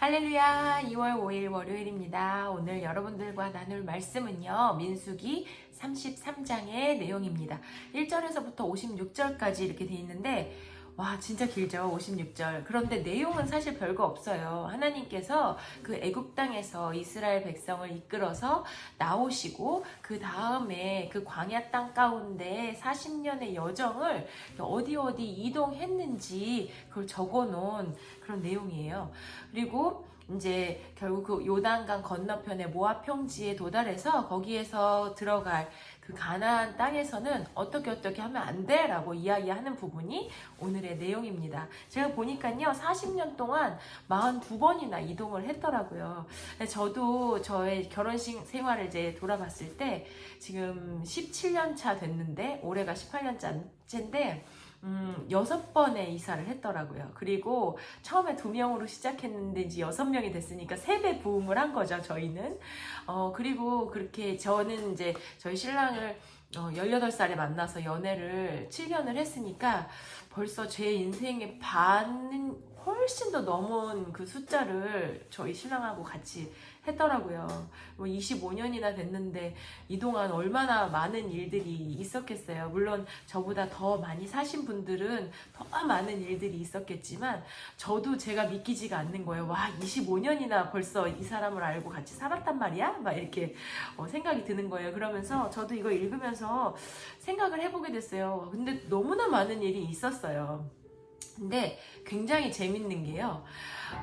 할렐루야 2월 5일 월요일입니다. 오늘 여러분들과 나눌 말씀은요. 민수기 33장의 내용입니다. 1절에서부터 56절까지 이렇게 돼 있는데 와 진짜 길죠. 56절. 그런데 내용은 사실 별거 없어요. 하나님께서 그 애굽 땅에서 이스라엘 백성을 이끌어서 나오시고 그 다음에 그 광야 땅 가운데 40년의 여정을 어디 어디 이동했는지 그걸 적어 놓은 그런 내용이에요. 그리고 이제 결국 그 요단강 건너편의 모압 평지에 도달해서 거기에서 들어갈 그 가나안 땅에서는 어떻게 어떻게 하면 안 돼라고 이야기하는 부분이 오늘의 내용입니다. 제가 보니까요 40년 동안 42번이나 이동을 했더라고요. 저도 저의 결혼식 생활을 이제 돌아봤을 때 지금 17년 차 됐는데 올해가 18년 차인데 음, 여섯 번의 이사를 했더라고요. 그리고 처음에 두 명으로 시작했는데 이제 여섯 명이 됐으니까 세 배 부음을 한 거죠, 저희는. 어, 그리고 그렇게 저는 이제 저희 신랑을 어, 18살에 만나서 연애를 7년을 했으니까 벌써 제 인생의 반은 훨씬 더 넘은 그 숫자를 저희 신랑하고 같이 했더라고요. 뭐 25년이나 됐는데 이동안 얼마나 많은 일들이 있었겠어요. 물론 저보다 더 많이 사신 분들은 더 많은 일들이 있었겠지만 저도 제가 믿기지가 않는 거예요. 와 25년이나 벌써 이 사람을 알고 같이 살았단 말이야? 막 이렇게 어, 생각이 드는 거예요. 그러면서 저도 이거 읽으면서 생각을 해보게 됐어요. 근데 너무나 많은 일이 있었어요. 근데 굉장히 재밌는 게요.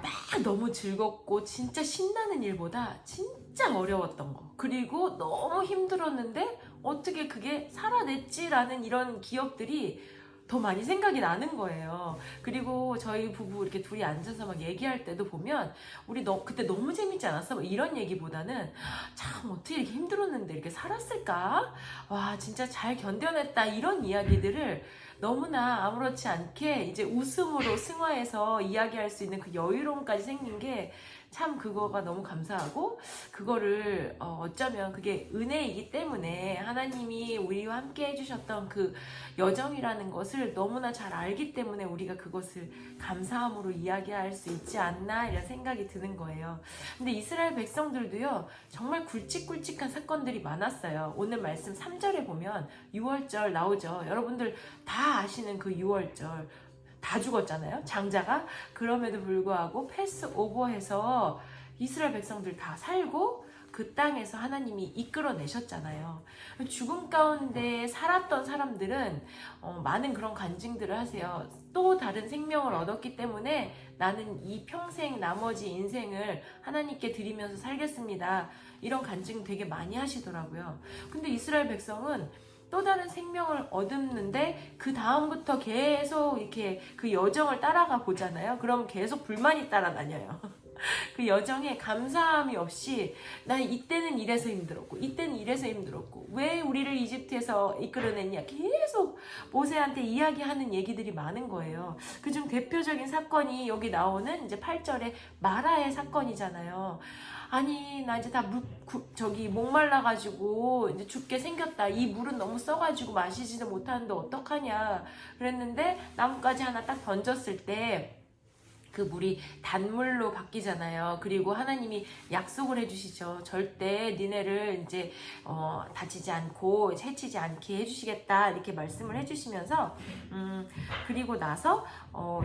막 너무 즐겁고 진짜 신나는 일보다 진짜 어려웠던 거. 그리고 너무 힘들었는데 어떻게 그게 살아냈지라는 이런 기억들이 더 많이 생각이 나는 거예요. 그리고 저희 부부 이렇게 둘이 앉아서 막 얘기할 때도 보면 우리 너 그때 너무 재밌지 않았어? 뭐 이런 얘기보다는 참 어떻게 이렇게 힘들었는데 이렇게 살았을까? 와 진짜 잘 견뎌냈다 이런 이야기들을 너무나 아무렇지 않게 이제 웃음으로 승화해서 이야기할 수 있는 그 여유로움까지 생긴 게 참 그거가 너무 감사하고 그거를 어, 어쩌면 그게 은혜이기 때문에 하나님이 우리와 함께 해주셨던 그 여정이라는 것을 너무나 잘 알기 때문에 우리가 그것을 감사함으로 이야기할 수 있지 않나 이런 생각이 드는 거예요. 근데 이스라엘 백성들도요 정말 굵직굵직한 사건들이 많았어요. 오늘 말씀 3절에 보면 6월절 나오죠. 여러분들 다 아시는 그 6월절 다 죽었잖아요. 장자가 그럼에도 불구하고 패스 오버해서 이스라엘 백성들 다 살고 그 땅에서 하나님이 이끌어내셨잖아요. 죽음 가운데 살았던 사람들은 어, 많은 그런 간증들을 하세요. 또 다른 생명을 얻었기 때문에 나는 이 평생 나머지 인생을 하나님께 드리면서 살겠습니다. 이런 간증 되게 많이 하시더라고요. 근데 이스라엘 백성은 또 다른 생명을 얻었는데 그 다음부터 계속 이렇게 그 여정을 따라가 보잖아요. 그럼 계속 불만이 따라다녀요. 그 여정에 감사함이 없이 나 이때는 이래서 힘들었고 이때는 이래서 힘들었고 왜 우리를 이집트에서 이끌어냈냐 계속 모세한테 이야기하는 얘기들이 많은 거예요. 그중 대표적인 사건이 여기 나오는 이제 8절에 마라의 사건이잖아요. 아니 나 이제 다 물, 구, 저기 목말라가지고 이제 죽게 생겼다. 이 물은 너무 써가지고 마시지도 못하는데 어떡하냐. 그랬는데 나뭇가지 하나 딱 던졌을 때. 그 물이 단물로 바뀌잖아요. 그리고 하나님이 약속을 해주시죠. 절대 니네를 이제 어, 다치지 않고 해치지 않게 해주시겠다 이렇게 말씀을 해주시면서 음, 그리고 나서 어,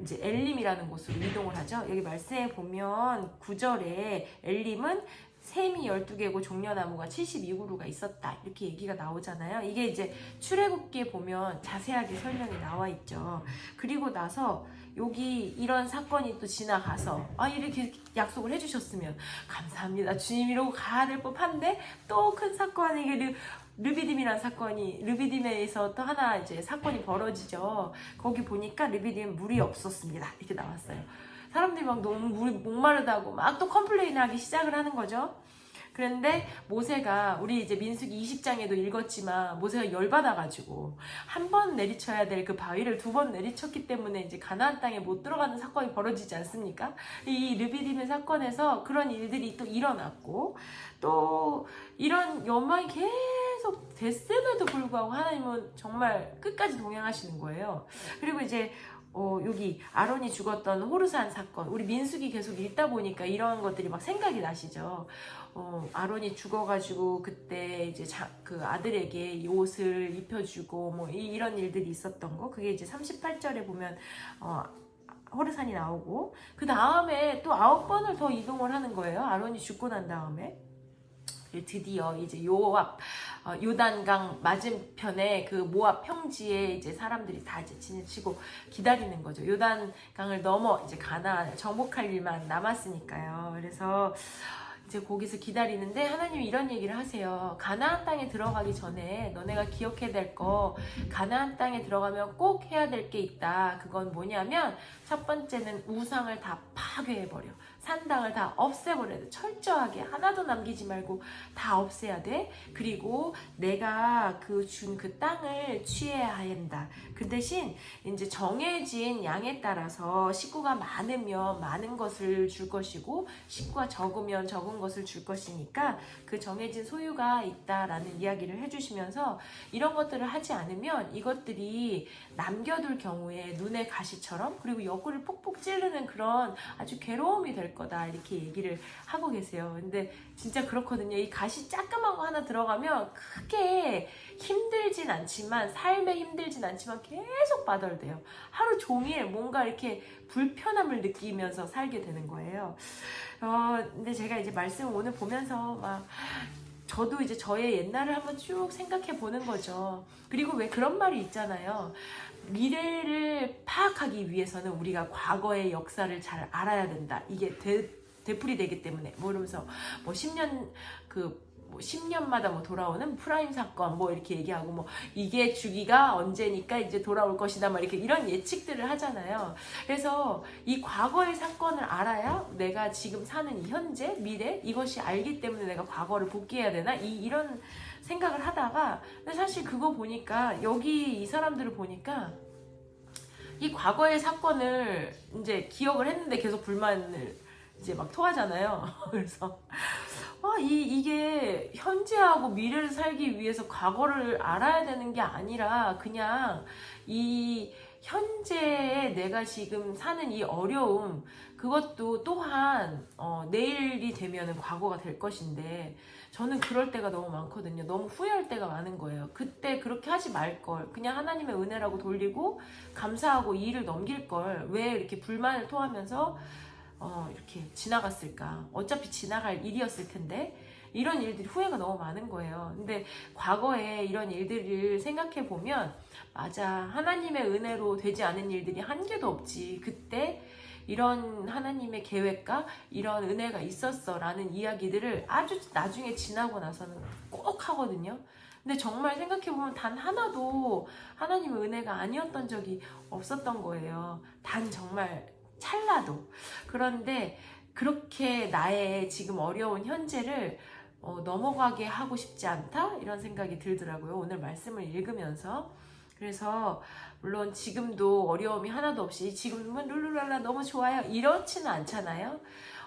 이제 엘림이라는 곳으로 이동을 하죠. 여기 말씀에 보면 9절에 엘림은 샘이 12개고 종려나무가 72그루가 있었다. 이렇게 얘기가 나오잖아요. 이게 이제 출애굽기에 보면 자세하게 설명이 나와 있죠. 그리고 나서 여기 이런 사건이 또 지나가서 아 이렇게 약속을 해주셨으면 감사합니다 주님 이러고 가야 될 법한데 또 큰 사건이 르, 르비딤이라는 사건이 르비딤에서 또 하나 이제 사건이 벌어지죠. 거기 보니까 르비딤 물이 없었습니다. 이렇게 나왔어요. 사람들이 막 너무 물이 목마르다고 막 또 컴플레인하기 시작을 하는 거죠. 그런데 모세가 우리 이제 민수기 20장에도 읽었지만 모세가 열받아가지고 한 번 내리쳐야 될 그 바위를 두 번 내리쳤기 때문에 이제 가나안 땅에 못 들어가는 사건이 벌어지지 않습니까? 이 르비딤의 사건에서 그런 일들이 또 일어났고 또 이런 연망이 계속 계속 됐음에도 불구하고 하나님은 정말 끝까지 동행하시는 거예요. 그리고 이제 어, 여기 아론이 죽었던 호르산 사건, 우리 민숙이 계속 읽다 보니까 이런 것들이 막 생각이 나시죠. 어, 아론이 죽어가지고 그때 이제 자, 그 아들에게 이 옷을 입혀주고 뭐 이, 이런 일들이 있었던 거, 그게 이제 38절에 보면 어, 호르산이 나오고 그 다음에 또 아홉 번을 더 이동을 하는 거예요. 아론이 죽고 난 다음에. 드디어 이제 요압 어, 요단강 맞은편에 그 모압 평지에 이제 사람들이 다 이제 지내치고 기다리는 거죠. 요단강을 넘어 이제 가나 정복할 일만 남았으니까요. 그래서 이제 거기서 기다리는데 하나님이 이런 얘기를 하세요. 가나안 땅에 들어가기 전에 너네가 기억해야 될 거 가나안 땅에 들어가면 꼭 해야 될 게 있다. 그건 뭐냐면 첫 번째는 우상을 다 파괴해 버려. 산당을 다 없애버려야 돼. 철저하게 하나도 남기지 말고 다 없애야 돼. 그리고 내가 그준그 땅을 취해야 한다. 그 대신 이제 정해진 양에 따라서 식구가 많으면 많은 것을 줄 것이고 식구가 적으면 적은 것을 줄 것이니까 그 정해진 소유가 있다라는 이야기를 해주시면서 이런 것들을 하지 않으면 이것들이 남겨둘 경우에 눈의 가시처럼 그리고 옆구리를 폭폭 찌르는 그런 아주 괴로움이 될 거다 이렇게 얘기를 하고 계세요. 근데 진짜 그렇거든요. 이 가시 짜끔한 거 하나 들어가면 크게 힘들진 않지만 삶에 힘들진 않지만 계속 바덜대요. 하루 종일 뭔가 이렇게 불편함을 느끼면서 살게 되는 거예요. 어, 근데 제가 이제 말씀 오늘 보면서 막 저도 이제 저의 옛날을 한번 쭉 생각해 보는 거죠. 그리고 왜 그런 말이 있잖아요. 미래를 파악하기 위해서는 우리가 과거의 역사를 잘 알아야 된다. 이게 되, 되풀이 되기 때문에 뭐 이러면서 뭐 10년 그 뭐 10년마다 뭐 돌아오는 프라임 사건 뭐 이렇게 얘기하고 뭐 이게 주기가 언제니까 이제 돌아올 것이다 막 이렇게 이런 예측들을 하잖아요. 그래서 이 과거의 사건을 알아야 내가 지금 사는 이 현재 미래 이것이 알기 때문에 내가 과거를 복귀해야 되나 이 이런 생각을 하다가 근데 사실 그거 보니까 여기 이 사람들을 보니까 이 과거의 사건을 이제 기억을 했는데 계속 불만을 이제 막 토하잖아요. 그래서 아, 이, 이게 현재하고 미래를 살기 위해서 과거를 알아야 되는 게 아니라 그냥 이 현재에 내가 지금 사는 이 어려움 그것도 또한 어, 내일이 되면은 과거가 될 것인데 저는 그럴 때가 너무 많거든요. 너무 후회할 때가 많은 거예요. 그때 그렇게 하지 말 걸. 그냥 하나님의 은혜라고 돌리고 감사하고 이 일을 넘길 걸. 왜 이렇게 불만을 토하면서 어, 이렇게 지나갔을까? 어차피 지나갈 일이었을 텐데 이런 일들이 후회가 너무 많은 거예요. 근데 과거에 이런 일들을 생각해 보면 맞아 하나님의 은혜로 되지 않은 일들이 한 개도 없지. 그때 이런 하나님의 계획과 이런 은혜가 있었어라는 이야기들을 아주 나중에 지나고 나서는 꼭 하거든요. 근데 정말 생각해보면 단 하나도 하나님의 은혜가 아니었던 적이 없었던 거예요. 단 정말 찰나도. 그런데 그렇게 나의 지금 어려운 현재를 어, 넘어가게 하고 싶지 않다? 이런 생각이 들더라고요. 오늘 말씀을 읽으면서. 그래서 물론 지금도 어려움이 하나도 없이 지금은 룰루랄라 너무 좋아요. 이렇지는 않잖아요.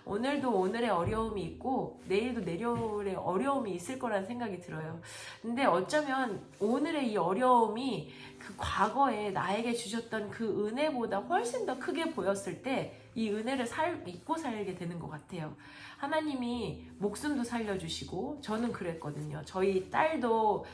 오늘도 오늘의 어려움이 있고 내일도 내일의 어려움이 있을 거라는 생각이 들어요. 근데 어쩌면 오늘의 이 어려움이 그 과거에 나에게 주셨던 그 은혜보다 훨씬 더 크게 보였을 때 이 은혜를 살, 잊고 살게 되는 것 같아요. 하나님이 목숨도 살려주시고 저는 그랬거든요. 저희 딸도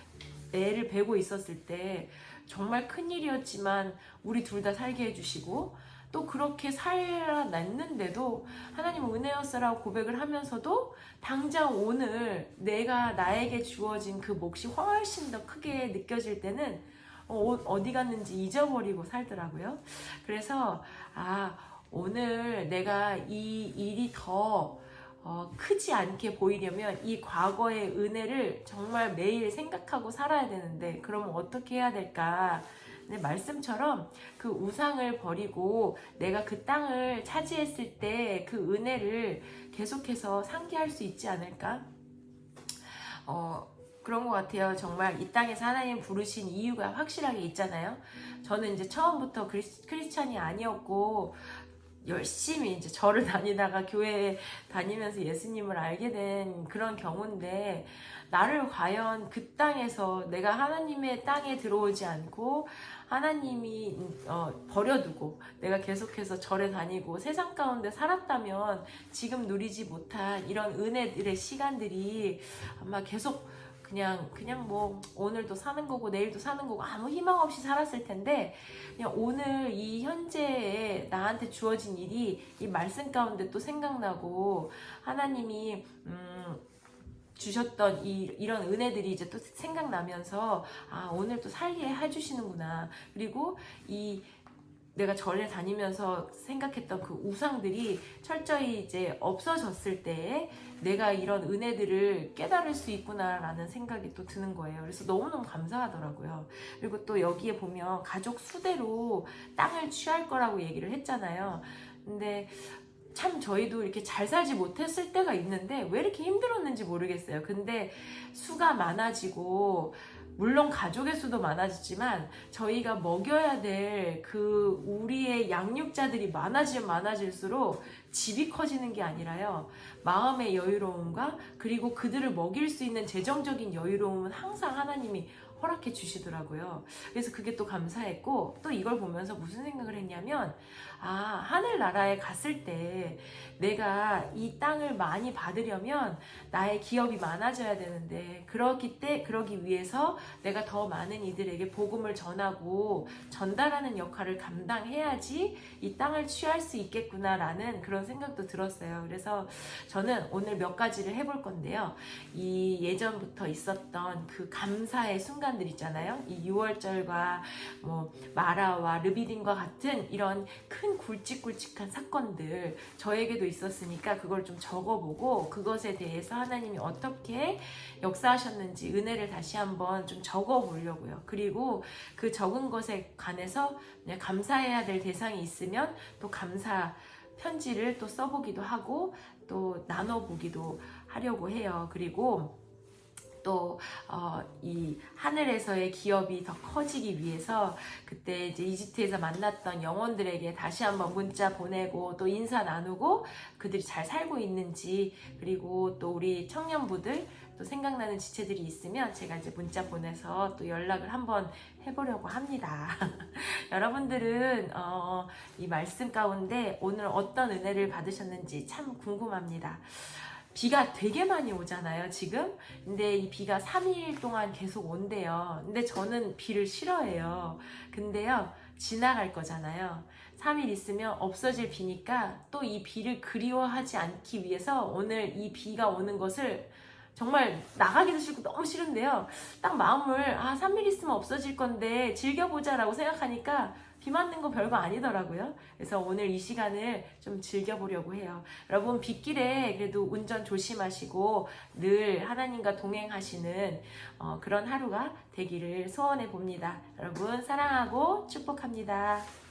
애를 베고 있었을 때 정말 큰일이었지만 우리 둘 다 살게 해주시고 또 그렇게 살아났는데도 하나님 은혜였어라고 고백을 하면서도 당장 오늘 내가 나에게 주어진 그 몫이 훨씬 더 크게 느껴질 때는 어, 어디 갔는지 잊어버리고 살더라고요. 그래서 아 오늘 내가 이 일이 더 어, 크지 않게 보이려면 이 과거의 은혜를 정말 매일 생각하고 살아야 되는데 그러면 어떻게 해야 될까? 네, 말씀처럼 그 우상을 버리고 내가 그 땅을 차지했을 때 그 은혜를 계속해서 상기할 수 있지 않을까? 어, 그런 것 같아요. 정말 이 땅에서 하나님 부르신 이유가 확실하게 있잖아요. 저는 이제 처음부터 크리스, 크리스찬이 아니었고 열심히 이제 절을 다니다가 교회에 다니면서 예수님을 알게 된 그런 경우인데 나를 과연 그 땅에서 내가 하나님의 땅에 들어오지 않고 하나님이 어, 버려두고 내가 계속해서 절에 다니고 세상 가운데 살았다면 지금 누리지 못한 이런 은혜들의 시간들이 아마 계속 그냥 그냥 뭐 오늘도 사는 거고 내일도 사는 거고 아무 희망 없이 살았을 텐데 그냥 오늘 이 현재에 나한테 주어진 일이 이 말씀 가운데 또 생각나고 하나님이 음 주셨던 이, 이런 은혜들이 이제 또 생각나면서 아 오늘 또 살게 해주시는구나 그리고 이 내가 절에 다니면서 생각했던 그 우상들이 철저히 이제 없어졌을 때 내가 이런 은혜들을 깨달을 수 있구나라는 생각이 또 드는 거예요. 그래서 너무너무 감사하더라고요. 그리고 또 여기에 보면 가족 수대로 땅을 취할 거라고 얘기를 했잖아요. 근데 참 저희도 이렇게 잘 살지 못했을 때가 있는데 왜 이렇게 힘들었는지 모르겠어요. 근데 수가 많아지고 물론 가족의 수도 많아지지만 저희가 먹여야 될 그 우리의 양육자들이 많아지면 많아질수록 집이 커지는 게 아니라요. 마음의 여유로움과 그리고 그들을 먹일 수 있는 재정적인 여유로움은 항상 하나님이 허락해 주시더라고요. 그래서 그게 또 감사했고 또 이걸 보면서 무슨 생각을 했냐면 아 하늘나라에 갔을 때 내가 이 땅을 많이 받으려면 나의 기업이 많아져야 되는데 그렇기 때 그러기 위해서 내가 더 많은 이들에게 복음을 전하고 전달하는 역할을 감당해야지 이 땅을 취할 수 있겠구나라는 그런 생각도 들었어요. 그래서 저는 오늘 몇 가지를 해볼 건데요. 이 예전부터 있었던 그 감사의 순간 들 있잖아요. 이 6월절과 뭐 마라와 르비딘과 같은 이런 큰 굵직굵직한 사건들 저에게도 있었으니까 그걸 좀 적어보고 그것에 대해서 하나님이 어떻게 역사하셨는지 은혜를 다시 한번 좀 적어보려고요. 그리고 그 적은 것에 관해서 감사해야 될 대상이 있으면 또 감사 편지를 또 써보기도 하고 또 나눠보기도 하려고 해요. 그리고 또, 어, 이 하늘에서의 기업이 더 커지기 위해서 그때 이제 이집트에서 만났던 영혼들에게 다시 한번 문자 보내고 또 인사 나누고 그들이 잘 살고 있는지 그리고 또 우리 청년부들 또 생각나는 지체들이 있으면 제가 이제 문자 보내서 또 연락을 한번 해보려고 합니다. 여러분들은 어, 이 말씀 가운데 오늘 어떤 은혜를 받으셨는지 참 궁금합니다. 비가 되게 많이 오잖아요, 지금. 근데 이 비가 3일 동안 계속 온대요. 근데 저는 비를 싫어해요. 근데요, 지나갈 거잖아요. 3일 있으면 없어질 비니까 또 이 비를 그리워하지 않기 위해서 오늘 이 비가 오는 것을 정말 나가기도 싫고 너무 싫은데요. 딱 마음을 아 3일 있으면 없어질 건데 즐겨보자 라고 생각하니까 비 맞는 거 별거 아니더라고요. 그래서 오늘 이 시간을 좀 즐겨보려고 해요. 여러분 빗길에 그래도 운전 조심하시고 늘 하나님과 동행하시는 어, 그런 하루가 되기를 소원해 봅니다. 여러분 사랑하고 축복합니다.